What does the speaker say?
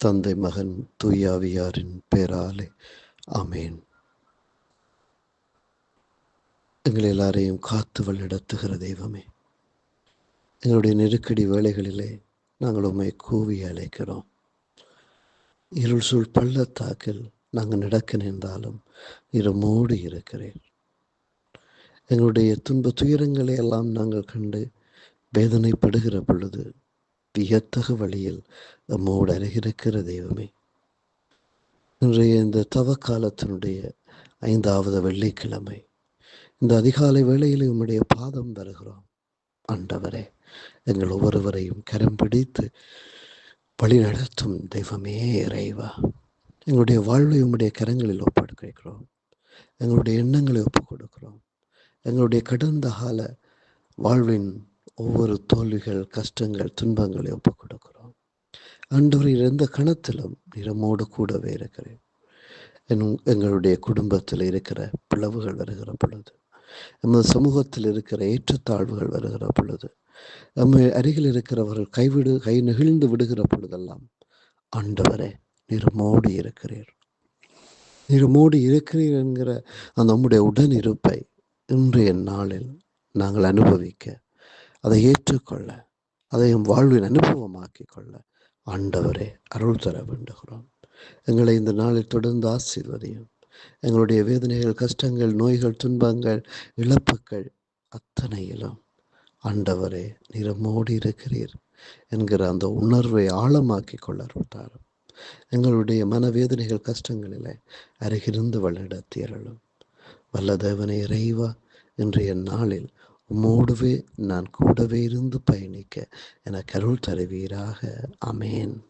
தந்தை மகன் தூயாவியாரின் பேராலே. அமேன் எங்கள் எல்லாரையும் காத்து வழிநடத்துகிற தெய்வமே எங்களுடைய நெருக்கடி வேலைகளிலே நாங்கள் உண்மை கூவி அழைக்கிறோம். இருள் சூழ் பள்ளத்தாக்கில் நாங்கள் நடக்க நின்றாலும் இரமோடு இருக்கிறேன் எங்களுடைய துன்ப துயரங்களை எல்லாம் நாங்கள் கண்டு வேதனைப்படுகிற பொழுது வியத்தகு வழியில் நம்மோடு அருகிருக்கிற தெய்வமே. இன்றைய இந்த தவ காலத்தினுடைய ஐந்தாவது வெள்ளிக்கிழமை. இந்த அதிகாலை வேளையில் உம்முடைய பாதம் வருகிறோம் ஆண்டவரே எங்கள் ஒவ்வொருவரையும் கரம் பிடித்து வழி நடத்தும் தெய்வமே இறைவா. எங்களுடைய வாழ்வை உம்முடைய கரங்களில் ஒப்படைக்கிறோம் எங்களுடைய எண்ணங்களை ஒப்புக் கொடுக்கிறோம் எங்களுடைய கடந்த கால வாழ்வின் ஒவ்வொரு தோல்விகள் கஷ்டங்கள் துன்பங்களை ஒப்புக் கொடுக்கிறோம். ஆண்டவர் எந்த கணத்திலும் நிறமோடு கூடவே இருக்கிறேன். எங்களுடைய குடும்பத்தில் இருக்கிற பிளவுகள் வருகிற பொழுது நமது சமூகத்தில் இருக்கிற ஏற்றத்தாழ்வுகள் வருகிற பொழுது நம்ம அருகில் இருக்கிறவர்கள் கைவிடு கை நெகிழ்ந்து விடுகிற பொழுதெல்லாம் ஆண்டவரே நிறமோடு இருக்கிறீர். நிறமோடு இருக்கிறீர் என்கிற அந்த நம்முடைய உடனிருப்பை இன்றைய நாளில் நாங்கள் அனுபவிக்க அதை ஏற்றுக்கொள்ள அதை வாழ்வின் அனுபவமாக்கி கொள்ள ஆண்டவரே அருள் தர வேண்டுகிறோம். எங்களை இந்த நாளில் தொடர்ந்து ஆசீர்வதியும். எங்களுடைய வேதனைகள் கஷ்டங்கள் நோய்கள் துன்பங்கள் இழப்புகள் அத்தனையிலும் ஆண்டவரே நிறமோடி இருக்கிறீர் என்கிற அந்த உணர்வை ஆழமாக்கி கொள்ளத்தாரும் எங்களுடைய மனவேதனைகள் கஷ்டங்களிலே அருகிருந்து வழிநடத்தியறலும் வல்ல தேவனை இறைவா இன்றைய நாளில் உம்மோடுவே நான் கூடவே இருந்து பயணிக்க. என கருள் தருவீராக. அமேன்